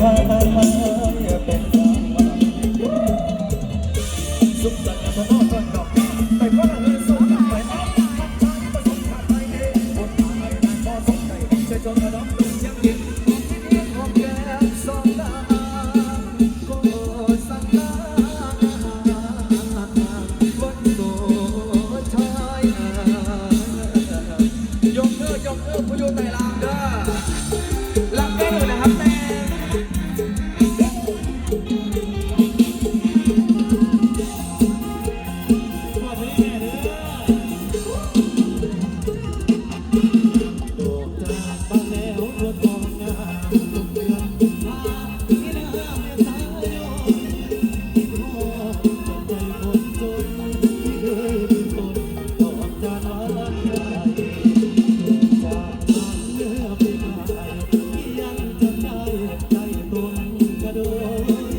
หา หั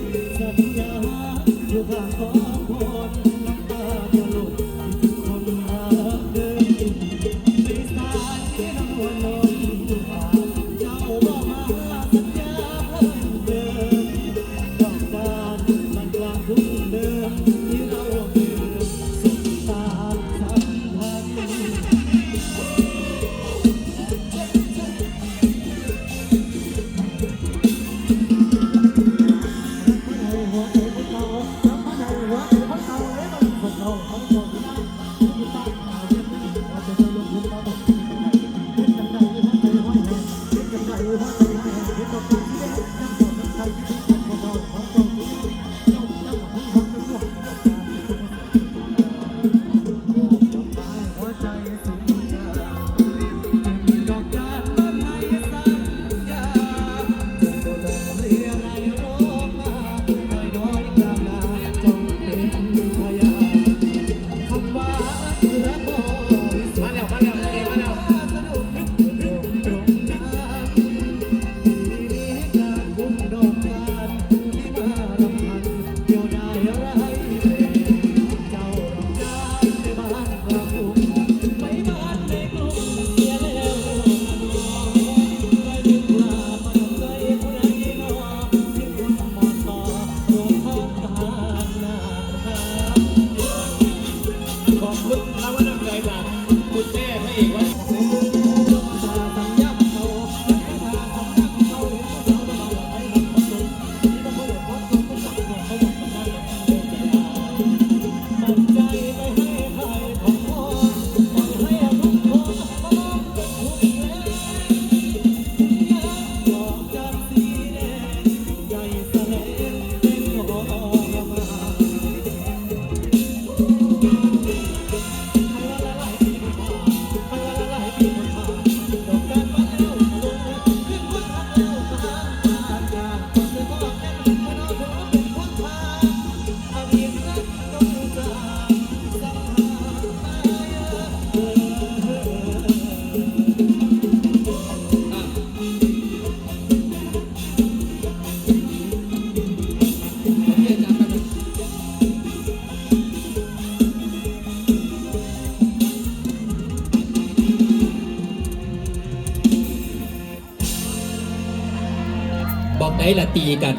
ละตีกัน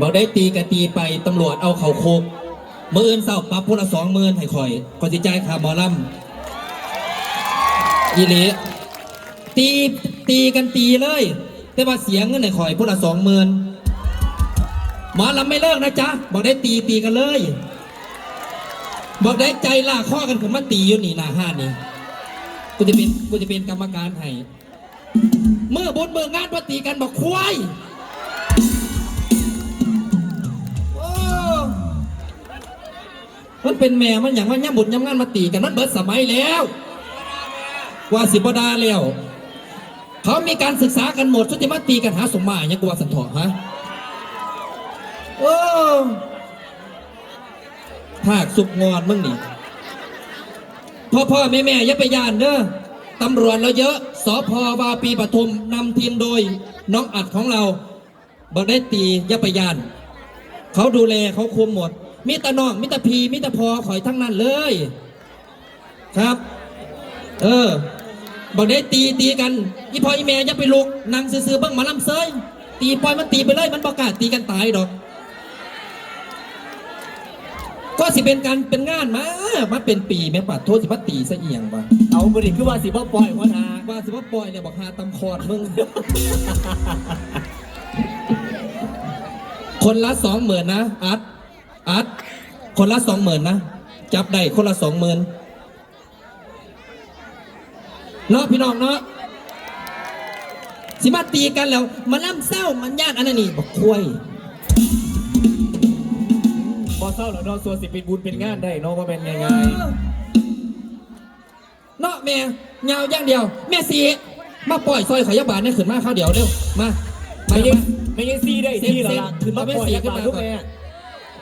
บอกได้ตีกันตีไปตำรวจเอาเขาโคกมืออื่นเศร้าปรับพละสองหมื่นให้คอยคอยสิจ่ายค่าหมอลำยีหลีตีตีกันตีเลย แต่ว่าเสียงเงินให้คอยพละสองหมื่นหมอลำไม่เลิกนะจ๊ะบอกได้ตีตีกันเลยบอกได้ใจล่าข้อกันขึ้นมาตีอยู่นี่หน้าห้านนี่กูจะเป็นกูจะเป็นกรรมการให้ เมื่อบนเมืองงานปฏิกันบอกควายโอ้มันเป็นแม่มันอย่างว่าย่ำบุญย่ำงานมาตีกันมันเบิดสมัยแล้วว่าสิบดาแล้วเขามีการศึกษากันหมดสุติมาตีกันหาสมมาอย่างกว่าสันทอฮะโอ้ภาคสุกงอนมึงนี่พ่อพ่อแม่แม่อย่าไปยานเด้อ ตำรวจเราเยอะสพวาปีปทุมนำทีมโดยน้องอัดของเราบอกได้ตียาไปยาน เขาดูแลเขาคุมหมด มิตรน้อง มิตรพี มิตรพอขอยทั้งนั้นเลย ครับ เออบอกได้ตีตีกันอีพออีแม่อย่าไปลุกนั่งซื่อๆเบิ่งหมาลำเซยตีปล่อยมันตีไปเลยมันประกาศตีกันตายดอก ก็สิเป็นการเป็นงานมามาเป็นปีแม่ปัดโทษสิพัตีซะเอียงวะเอาบริคือว่าสิบ่ปล่อยหัวหนาว่าสิว่าปล่อยเนี่ยบอกหาตำคอดมึง คนละสองหมื่นนะอัดอัดคนละสองหมื่นนะจับได้คนละสองหมื่นเนาะพี่น้องเนาะสิมาตีกันแล้ว มาล่ำเศร้ามันญาติอันนั้นนี่บอกคุย พอเศร้าแล้วเนาะส่วนสิเป็นบุญเป็นงานได้เนาะว่าเป็นยังไงเนาะแม่เงาอย่างเดียว แม่สีมาปล่อยซอยขอยาบาลเนี่ยขึ้นมาข้าวเดียวเร็วมามาไม่เร็ยังวไม่ยังซี่ได้ที่แล้วล่ะเซ็นคือมาปล่อยเซ็นยาบาลทุกแม่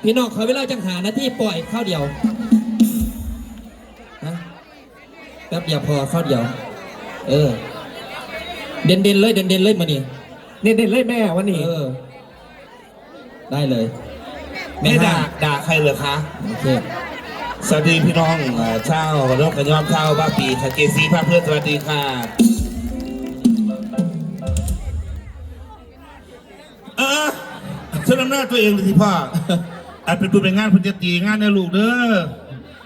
พี่น้องขอเวลาจังหาหน้าที่ปล่อยข้าวเดียวนะแป๊บเดียวพอข้าวเดียว เออ เด่นเด่นๆเลยเด่นเด่นๆเลยมานี่เน้นๆเลยแม่วันนี้เออ ได้เลย ไม่ด่าห้ด่าใครเหรอคะโอเคสวัสดีพี่น้องเอ่อเช่ากระยอมกระยอมเช่าบ้าปีค่ะเกซีพาเพื่อนสวัสดีค่ะ เออเชื่อน้ำหน้าตัวเองเลยสิพ่ออาจเป็นบุญเป็นงานเพุทธตีงานในลูกเด้อ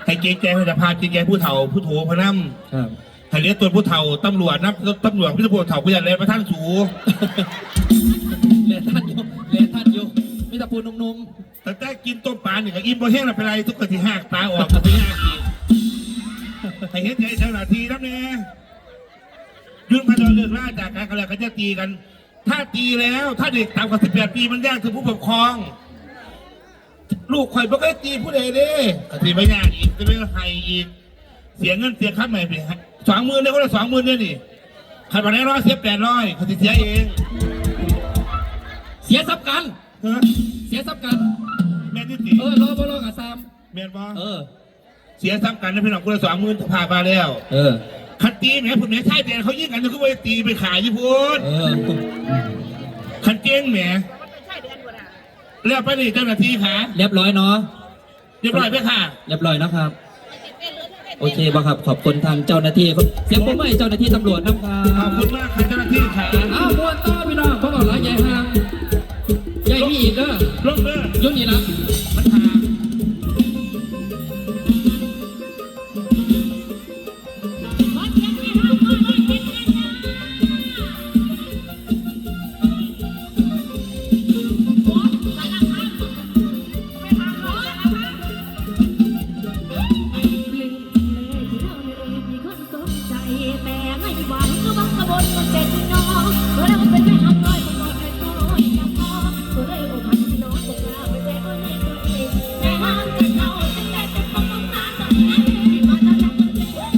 ให้เกรงใจพระพาเกรงใจผู้เฒ่าผู้โถพระน้ำครับให้เรียกตัวผู้เฒ่าตำรวจนับตำรวจพิจารณาเฒ่าผู้ใหญ่เลยมาท่านสูเลท่านอยู่เลท่านอยู่มิตรภูนุ่ม แต่ได้กินต้มปลาหนึ่งกับอิ่มบ่แห้งนะเป็นไรทุกคนที่หักปลาออกก็ไม่ยากีให้เห็นใจเจ้าหน้าที่นับแน่ยุ่นพันธุ์เลือกล่าจากการกันแล้วก็จะตีกัน ถ้าตีแล้วถ้าเด็กต่ำกว่าสิบแปดปีมันยากถึงผู้ปกครอง ลูกข่อยบ่เคยตีผู้ใดเด้ก็ตีไม่ยากอีกจะไม่ให้อีก เสียเงินเสียค่าใหม่ไปสองหมื่นเนี่ยก็ได้สองหมื่นเนี่ยนี่ขันมาได้ร้อยเสียแปดร้อยเขาจะเสียเอง เสียทรัพย์กัน ฮะเสียทรัพย์กัน แม่นี่ตีเออรอบ่รอกับซามแม่นบ่เออ เสียซ้ำกันนะพี่น้องคนละสองหมื่นผ่านมาแล้ว เออ คันตีแหม่ผมเนี่ยใช่แต่เขายิงกันก็ไปตีไปขายญี่ปุ่นเออ คันเก้งแหมแล้วไปนี่เจ้าหน้าที่ขาเรียบร้อยเนาะ เรียบร้อยไหมค่ะ เรียบร้อยนะครับ โอเคบ่ครับ ขอบคุณทางเจ้าหน้าที่ครับเสียงปรบมือให้เจ้าหน้าที่ตำรวจนะครัขอบบคุณมากค่ะเอีกเด้อลงเด้อยุ่นี่นะมันหาแต่ไม่หวก็บังกะบนมัเป็นน้องเพราะเราเป็น